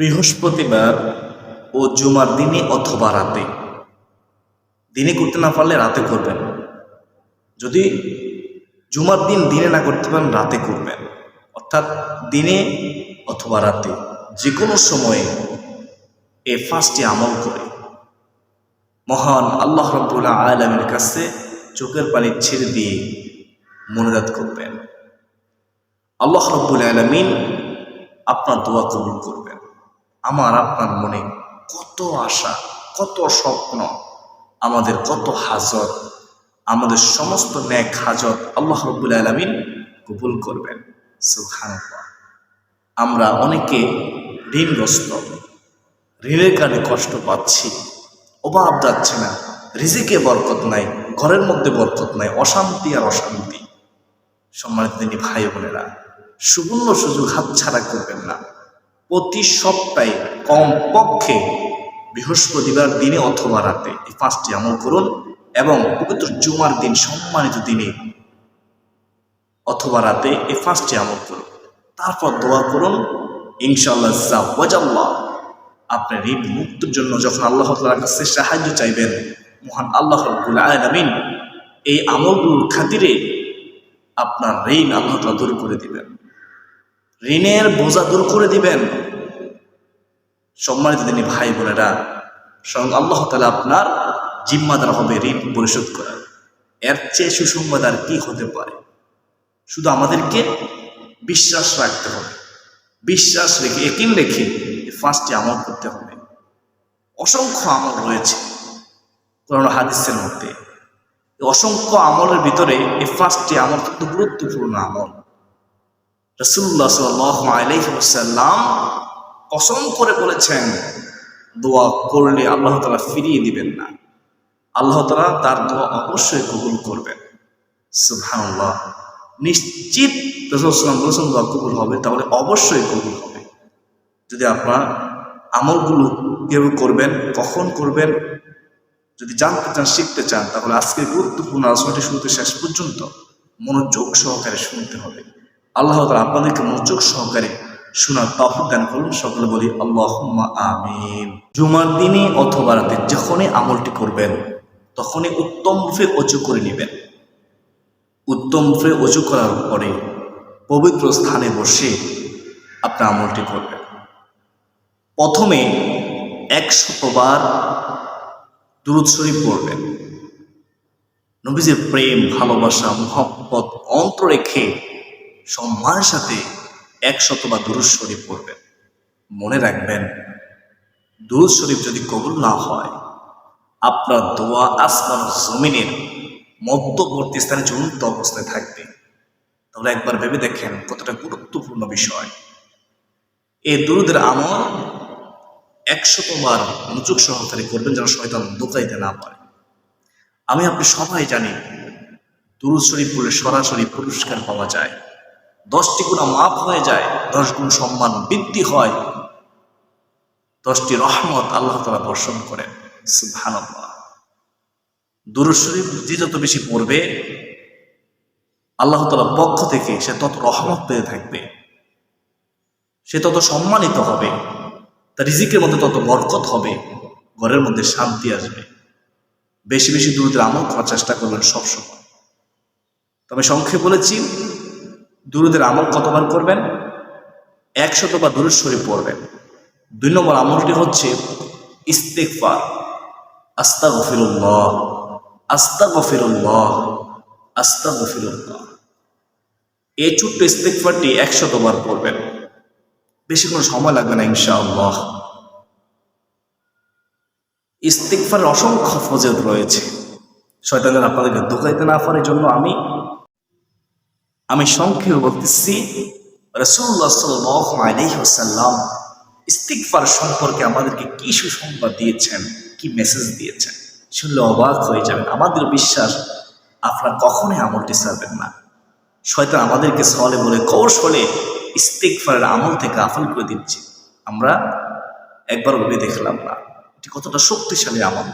বৃহস্পতিবার ও জুমার দিনে অথবা রাতে। দিনে করতে না পারলে রাতে করবেন। যদি জুমার দিন দিনে না করতে পারেন, রাতে করবেন। অর্থাৎ দিনে অথবা রাতে যে কোনো সময়ে এ ফার্স্টে আমল করে। মহান আল্লাহ রব্বুল্লাহ আলমের কাছে চোখের পানি ছেড়ে দিয়ে মনোজাত করবেন। আল্লাহ রব্বুল আলমিন আপনার দোয়া কবুল করবেন। আমার আপনার মনে কত আশা, কত স্বপ্ন, আমাদের কত হাজত, আমাদের সমস্ত ন্যাক হাজত আল্লাহ রব্বুল আলমিন কবুল করবেন। সুবহানাল্লাহ। আমরা অনেকে ঋণগ্রস্ত, ঋণের কারণে কষ্ট পাচ্ছি, অভাব যাচ্ছে না, রিজিকে বরকত নাই, ঘরের মধ্যে বরকত নাই, অশান্তি আর অশান্তি। সম্মানিত তিনি ভাই বোনেরা, সুবর্ণ সুযোগ হাতছাড়া করবেন না। প্রতি সপ্তাহে কমপক্ষে বৃহস্পতিবার দিনে অথবা রাতে এই পাঁচটি আমল করুন এবং পবিত্র জুমার দিন, সম্মানিত দিনে অথবা রাতে এই পাঁচটি আমল করুন। তারপর দোয়া করুন জাওয়াজাল্লাহ। আপনার ঋণ মুক্তির জন্য যখন আল্লাহ তাআলার কাছে সাহায্য চাইবেন, মহান আল্লাহ রব্বুল আলামিন এই আমলগুলোর খাতিরে আপনার ঋণ আল্লাহ দূর করে দিবেন। ঋণের বোঝা দূর করে দিবেন। সম্মানিত তিনি ভাই বোনেরা, স্বয়ং আল্লাহ তালা আপনার জিম্মাদার হবে ঋণ পরিশোধ করা এর চেয়ে সুসংবাদ আর কি হতে পারে? শুধু আমাদেরকে বিশ্বাস রাখতে হবে। বিশ্বাস রেখে, একিন রেখে ফার্স্টে আমল করতে হবে। অসংখ্য আমল রয়েছে কোরআন হাদিসের মধ্যে। অসংখ্য আমলের ভিতরে এই ফার্স্টটি আমল কিন্তু গুরুত্বপূর্ণ আমল। রসুল্লাহ সাল্লাম কসম করে বলেছেন, দোয়া করলে আল্লাহ তালা ফিরিয়ে দিবেন না। আল্লাহ তালা তার দোয়া অবশ্যই কবুল করবেন। নিশ্চিত রসুলাম বলেছেন, দোয়া কবুল হবে, তাহলে অবশ্যই কবুল হবে। যদি আপনার আমলগুলো কীভাবে করবেন, কখন করবেন, যদি জানতে চান, শিখতে চান, তাহলে আজকে গুরুত্বপূর্ণ আলোচনাটি শুরুতে শেষ পর্যন্ত মনোযোগ সহকারে শুনতে হবে। আল্লাহ তালা আপনাদেরকে মনোযোগ সহকারে শোনার তফিক দান করুন। সকলে বলি আল্লাহ আমিন। জুমার দিনে অথবা রাতে যখনই আমলটি করবেন, তখনই উত্তম রূপে অজু করে নেবেন। উত্তম রূপে অজু করার পরে পবিত্র স্থানে বসে আপনার আমলটি করবেন। প্রথমে একশতবার দুরুদ শরীফ পড়বেন। নবীজের প্রেম, ভালোবাসা, মোহব্বত অন্ত রেখে সম্মানের সাথে একশত বা দুরুদ শরীফ পড়বেন। মনে রাখবেন, দুরুদ শরীফ যদি কবুল না হয়, আপনার দোয়া আসমান জমিনের মধ্যবর্তী স্থানে ঝুলন্ত অবস্থায় থাকবে। তাহলে একবার ভেবে দেখেন কতটা গুরুত্বপূর্ণ বিষয়। এই দুরুদের আমল একশতবার মনোযোগ সহকারে করবেন যেন শয়তান দোকাইতে না পারে। আমি আপনি সবাই জানি, দুরুদ শরীফ পড়লে সরাসরি পুরস্কার পাওয়া যায়। দশটি গুণা মাফ হয়ে যায়, দশ গুণ সম্মান বৃদ্ধি হয়। দশটি রহমত আল্লাহ তালা বর্ষণ করেন। সুবহানাল্লাহ। দুরুদ শরীফ যে যত বেশি পড়বে, আল্লাহ তালার পক্ষ থেকে সে তত রহমত পেয়ে থাকবে। সে তত সম্মানিত হবে। তার রিজিকের মধ্যে তত বরকত হবে। ঘরের মধ্যে শান্তি আসবে। বেশি বেশি দূরদের আমল করার চেষ্টা করবেন সবসময়। তবে সংক্ষেপ বলেছি দুরুদের আমল কতবার করবেন? একশত বা দুরুদ শরীফ পড়বেন। দুই নম্বর আমলটি হচ্ছে ইস্তেকফার আস্তা গফিরুল্লাহ আস্তা গফিরুল্লাহ আস্তা গফিরুল্লাহ এই ছোট্ট ইস্তেকফারটি একশতবার পড়বেন। বেশি কোনো সময় লাগবে না, ইনশাআল্লাহ। ইস্তিকফার অসংখ্য ফজেদ রয়েছে। শয়তানের আপনাদেরকে দোকাইতে না পারে জন্য আমি আমি সংক্ষেপে বলতেছি রসুল্লাহ সাল্লাম ইস্তিকফার সম্পর্কে আমাদেরকে কি সুসংবাদ দিয়েছেন, কি মেসেজ দিয়েছেন? শুনলে অবাক হয়ে যাবেন। আমাদের বিশ্বাস, আপনারা কখনোই আমলটি ছাড়বেন না। শয়তান আমাদেরকে সলে বলে কৌশলে ইস্তিকফারের আমল থেকে আফল করে দিচ্ছে। আমরা একবার ভেবে দেখলাম না। এটি কতটা শক্তিশালী আমল।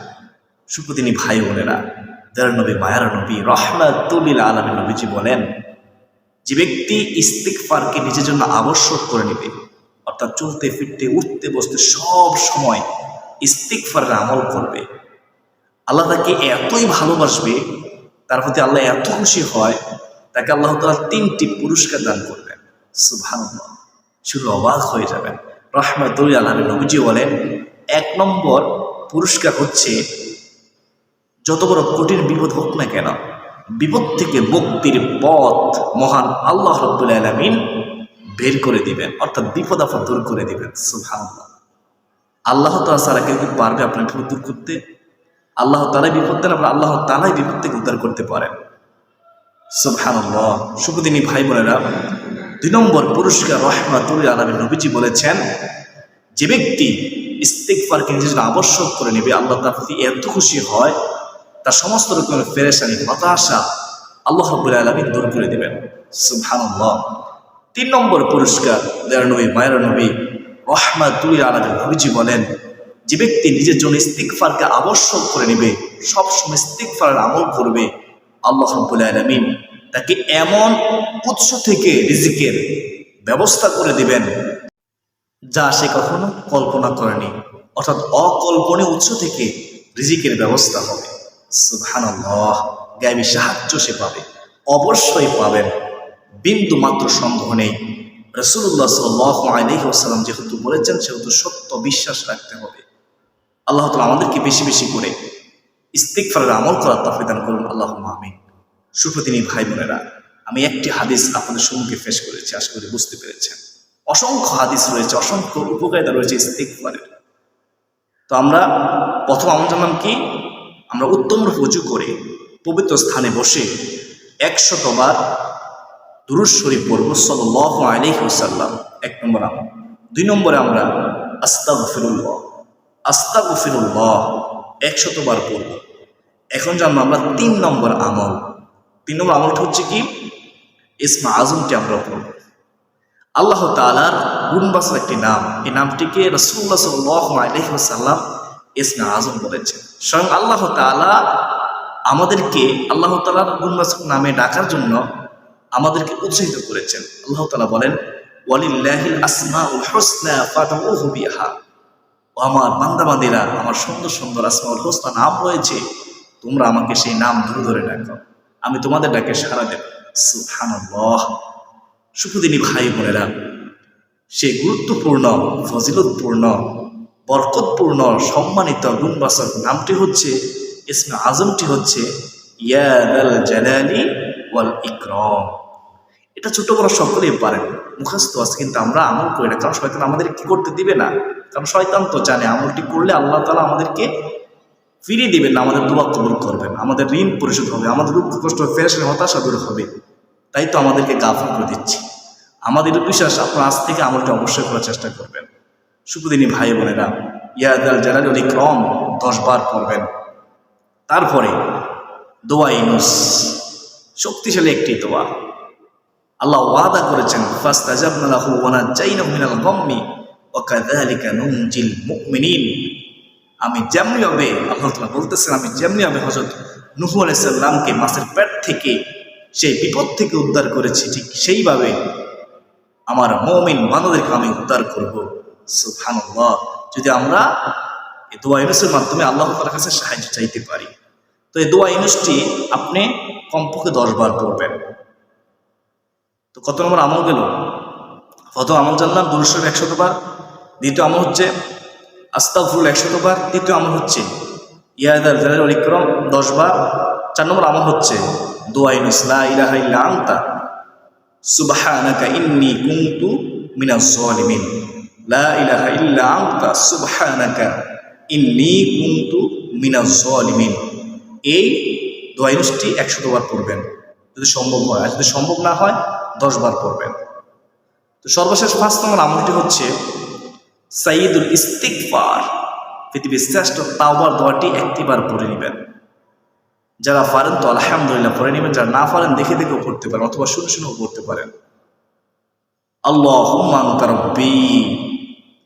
সুপ্রতিনি ভাই বোনেরা দেড় নবী, মায়ার নবী রহমাতুল্লিল আলমী নবীজি বলেন যে ব্যক্তি ইস্তিকফারকে নিজের জন্য আবশ্যক করে নেবে, অর্থাৎ চলতে, ফিরতে, উঠতে, বসতে সব সময় ইস্তিকফারের আমল করবে। আল্লাহ তাকে এতই ভালোবাসবে, তার প্রতি আল্লাহ এত খুশি হয়, তাকে আল্লাহ তালা তিনটি পুরস্কার দান করবেন। সুভান শুধু অবাক হয়ে যাবেন। রহমাতুল আলমী নবীজি বলেন, এক নম্বর পুরস্কার হচ্ছে, যত বড় কঠিন বিপদ হোক না কেন বিপদ থেকে মুক্তির পথ মহান আল্লাহ রব্বুল আলমিন বের করে দিবেন, অর্থাৎ বিপদ আপদ দূর করে দিবেন। সুভান আল্লাহ তালা ছাড়া কেউ কি পারবে আপনার বিপদ দূর করতে। আল্লাহ তালাই বিপদ দেন আপনার আল্লাহ তালাই বিপদ থেকে উদ্ধার করতে পারেন। সুবহানাল্লাহ। সুখদিনী ভাই বোনেরা, দুই নম্বর পুরস্কার রহমাতুল আলমী নবীজি বলেছেন, যে ব্যক্তি ইস্তেকফারকে নিজের আবশ্যক করে নেবে, আল্লাহ তার প্রতি এত খুশি হয় তার সমস্ত রকমের ফেরেশানি হতাশা আল্লাহ রব্বুল আলমী দূর করে দেবেন। সুবহানাল্লাহ। তিন নম্বর পুরস্কার দেয়ার নবী, মায়ের নবী রহমাতুল নবীজি বলেন, যে ব্যক্তি নিজের জন্য ইস্তিকফারকে আবশ্যক করে নেবে, সবসময় ইস্তিকফারের আমল করবে, আল্লাহ রব্বুল আলমিন তাকে এমন উৎস থেকে রিজিকের ব্যবস্থা করে দিবেন, যা সে কখনো কল্পনা করেনি। অর্থাৎ অকল্পনীয় উৎস থেকে রিজিকের ব্যবস্থা হবে। সুবহানাল্লাহ গায়বী সাহায্য সে পাবে, অবশ্যই পাবেন। বিন্দু মাত্র সন্দেহ নেই। রসুল্লাহ সাল্লাহ আলহিহাসাল্লাম যেহেতু বলেছেন, সেহেতু সত্য বিশ্বাস রাখতে হবে। আল্লাহ তালা আমাদেরকে বেশি বেশি করে ইস্তিকফারের আমল করার তফিদান করুন। আল্লাহ আমিন। সুপ্রতিনী ভাই বোনেরা, আমি একটি হাদিস আপনাদের সম্মুখে ফেস করেছি, আশা করি বুঝতে পেরেছেন। অসংখ্য হাদিস রয়েছে, অসংখ্য উপকারিতা রয়েছে ইস্তিকফারের তো আমরা প্রথম আমল জানলাম কি? আমরা উত্তম রূপে করে পবিত্র স্থানে বসে একশতবার দুরুজ শরীফ পড়ব সাল্লাহ আলাইহি ওয়াসাল্লাম। এক নম্বর আমল। দুই নম্বরে আমরা আস্তাগফিরুল্লাহ। আস্তাগফিরুল্লাহ একশতবার পড়ব। এখন জানব আমরা তিন নম্বর আমল। তিন নম্বর আমলটা হচ্ছে কি? ইসমা আজমটি আমরা পড়ব। আল্লাহ তালার গুণবাসের একটি নাম। এই নামটিকে রসুল্লাহ সাল্লাহ আলহিহাসাল্লাম ইসমা আজম বলেছেন। স্বয়ং আল্লাহ তালা আমাদেরকে আল্লাহ তালার গুণবাসক নামে ডাকার জন্য আমাদেরকে উৎসাহিত করেছেন। আল্লাহ তালা বলেন, ওয়ালিল্লাহিল আসমা উল হোসনা ফাতাউহু ও আমার বান্দাবান্দিরা, আমার সুন্দর সুন্দর আসমাউল হোসনা নাম রয়েছে, তোমরা আমাকে সেই নাম ধরে ধরে ডাকো। আমি তোমাদের ডাকে সারা দেব। সুবহানাল্লাহ। সুখদিনী ভাই বোনেরা সেই গুরুত্বপূর্ণ, ফজিলতপূর্ণ বরকতপূর্ণ সম্মানিত গুণবাসক নামটি হচ্ছে, ইসমে আজমটি হচ্ছে ইয়াদাল জালালি ওয়াল ইকরম। এটা ছোট বড় সকলেই পারেন। মুখস্থ আছে, কিন্তু আমরা আমল করি না। কারণ শয়তান আমাদের কি করতে দিবে না? কারণ শয়তান তো জানে আমলটি করলে আল্লাহ তালা আমাদেরকে ফিরিয়ে দিবেন না, আমাদের দুয়া কবুল করবেন। আমাদের ঋণ পরিশোধ হবে, আমাদের দুঃখ কষ্ট ফেরেসের হতাশা দূর হবে। তাই তো আমাদেরকে গাফল করে দিচ্ছি। আমাদের বিশ্বাস আপনার আজ থেকে আমলটি অবশ্যই করার চেষ্টা করবেন। সুখদিনী ভাই বোনেরা, ইয়াদাল জালালি অলি ক্রম দশ বার পড়বেন তারপরে দোয়া ইনুস, শক্তিশালী একটি দোয়া। আল্লাহ ওয়াদা করেছেন, ফাস্তাজাবনা লাহু ওয়া নাজাইনাহু মিনাল গাম্মি ওয়া কাযালিকা নুনজিল মুমিনিন। আমি যেমনি হবে আল্লাহ তাআলা বলতেছেন, আমি যেমনি হবে হযরত নূহ আলাইহিস সালামকে মাছের পেট থেকে, সেই বিপদ থেকে উদ্ধার করেছি, ঠিক সেইভাবে আমার মমিন বান্দাদেরকে আমি উদ্ধার করব। যদি আমরা এই দোয়া ইউনুসের মাধ্যমে আল্লাহ তাআলার কাছে সাহায্য চাইতে পারি, তো এই দোয়া ইউনুসটি আপনি কমপক্ষে দশ বার পড়বেন। তো কত নম্বর আমল গেল? প্রথম আমল জানলাম দুশো একশত বার, দ্বিতীয় আমল হচ্ছে আস্তাফুল একশত বার, তৃতীয় আমল হচ্ছে ইয়াদার জালের অলিক্রম দশ বার, চার নম্বর আমল হচ্ছে দোয়াইন ইসলা ইলাহা ইল্লা আনতা, সুবহানাকা ইন্নি কুনতু মিনাজ জালিমিন লা ইলাহা ইল্লা আনতা সুবহানাকা ইন্নি কুনতু মিনাজ জালিমিন। এই দোয়াইনুসটি একশত বার পড়বেন। যদি সম্ভব হয়, আর যদি সম্ভব না হয়, দশ বার পড়বেন। তো সর্বশেষ পাঁচ নম্বর আমলটি হচ্ছে সাইদুল ইস্তিকফার পৃথিবীর শ্রেষ্ঠ তাওবার দোয়াটি একটিবার পড়ে নেবেন। যারা পারেন তো আলহামদুলিল্লাহ পড়ে নেবেন, যারা না পারেন দেখে দেখেও পড়তে পারেন অথবা শুনে শুনেও পড়তে পারেন। আল্লাহ রব্বি। লা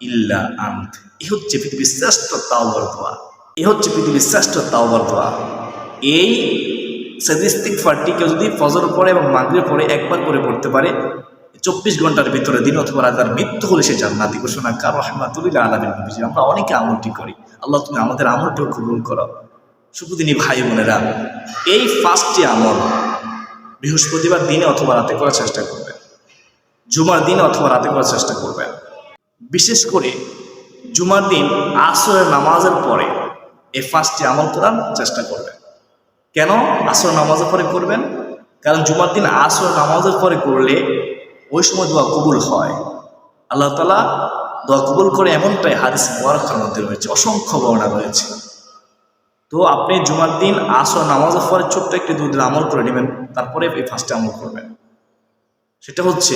ইল্লা আন্ত এই হচ্ছে পৃথিবীর শ্রেষ্ঠ তাওবার দোয়া। এই হচ্ছে পৃথিবীর শ্রেষ্ঠ তাওবার দোয়া। এই সাদিস্তিক ফারটি কেউ যদি ফজর পরে এবং মাগরিব পরে একবার করে পড়তে পারে, চব্বিশ ঘণ্টার ভিতরে দিন অথবা রাজার মৃত্যু হলে সে জান্নাতি ঘোষণা কার। রহমাতুল্লাহ আলমিন নবীজি, আমরা অনেকে আমলটি করি। আল্লাহ তুমি আমাদের আমলটিও কবুল করো। শুকুদিনী ভাই বোনেরা, এই ফার্স্টটি আমল বৃহস্পতিবার দিনে অথবা রাতে করার চেষ্টা করবেন। জুমার দিনে অথবা রাতে করার চেষ্টা করবেন। বিশেষ করে জুমার দিন আসরের নামাজের পরে এই ফার্স্টটি আমল করার চেষ্টা করবেন। কেন আসর নামাজের পরে করবেন? কারণ জুমার দিন আসর নামাজের পরে করলে ওই সময় দোয়া কবুল হয়। আল্লাহ তালা দোয়া কবুল করে এমনটাই হাদিস মোয়ারখার মধ্যে রয়েছে, অসংখ্য বর্ণনা রয়েছে। তো আপনি জুমার দিন আসর নামাজের পরে ছোট্ট একটি দুদিন আমল করে নেবেন, তারপরে এই ফার্স্টে আমল করবেন। সেটা হচ্ছে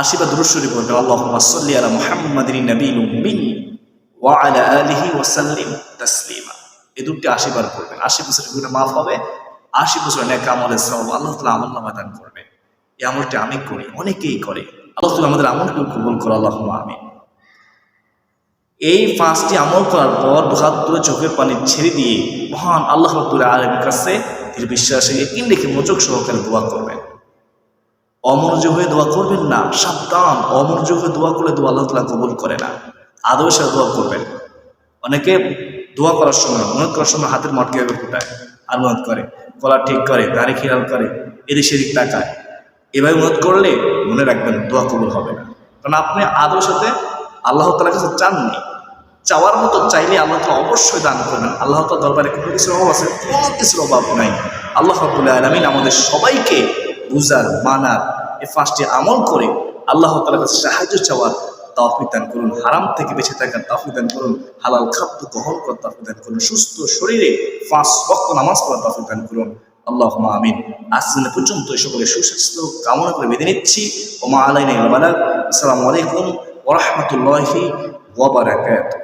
আশি বা দুরুশ্বরী পড়বেন আল্লাহ সাল্লি আলা মুহাম্মাদিন নবীল উম্মি ওয়া আলা আলিহি ওয়াসাল্লিম তাসলিমা। এই দুটি আশি বার করবেন আশি বছরের গুণে মাফ হবে। আশি বছরের নেক আমলের সব আল্লাহ তালা আমল নামা দান করবে। এই আমলটি আমি করি, অনেকেই করে। আল্লাহ তালা আমাদের আমলকে কবুল করো আল্লাহ আমি এই পাঁচটি আমল করার পর দুহাত চোখের পানি ছেড়ে দিয়ে মহান আল্লাহ রব্দুল আলমের কাছে তিনি বিশ্বাসে একিন রেখে মোচক সহকারে দোয়া করবেন। অমনোযোগ হয়ে দোয়া করবেন না, সাবধান অমনোযোগ হয়ে দোয়া করলে দোয়া আল্লাহ তালা কবুল করে না। আদৌ সাথে দোয়া করবেন? অনেকে দোয়া করার সময় মনে করার সময় হাতের মটকে ফুটায়? আর মনত করে, গলা ঠিক করে, দাড়ি খেয়াল করে, এদিক সেদিক তাকায়। এভাবে মনত করলে মনে রাখবেন দোয়া কবুল হবে না। কারণ আপনি আদৌ সাথে আল্লাহ তালার কাছে চাননি, চাওয়ার মতো চাইলে আল্লাহ তালা অবশ্যই দান করবেন। আল্লাহ তালা দরবারে কোনো কিছুর অভাব আছে? কোনো কিছুর অভাব নাই। আল্লাহ রবুল্লাহ আলমিন আমাদের সবাইকে বুঝার, মানার এ ফার্স্টে আমল করে আল্লাহ তালার কাছে সাহায্য চাওয়ার তাওফিক দান করুন, হারাম থেকে বেঁচে থাকার তাওফিক দান করুন, হালাল খাদ্য গ্রহণ করার তাওফিক দান করুন, সুস্থ শরীরে পাঁচ বক্ত নামাজ পড়ার তাওফিক দান করুন। আল্লাহ আমিন। দিনে পর্যন্ত এই সকলের সুস্বাস্থ্য কামনা করে বেঁধে নিচ্ছি। ওমা আলাইনা আসসালামু আলাইকুম ওরহমতুল্লাহি ওবরাকাতুহ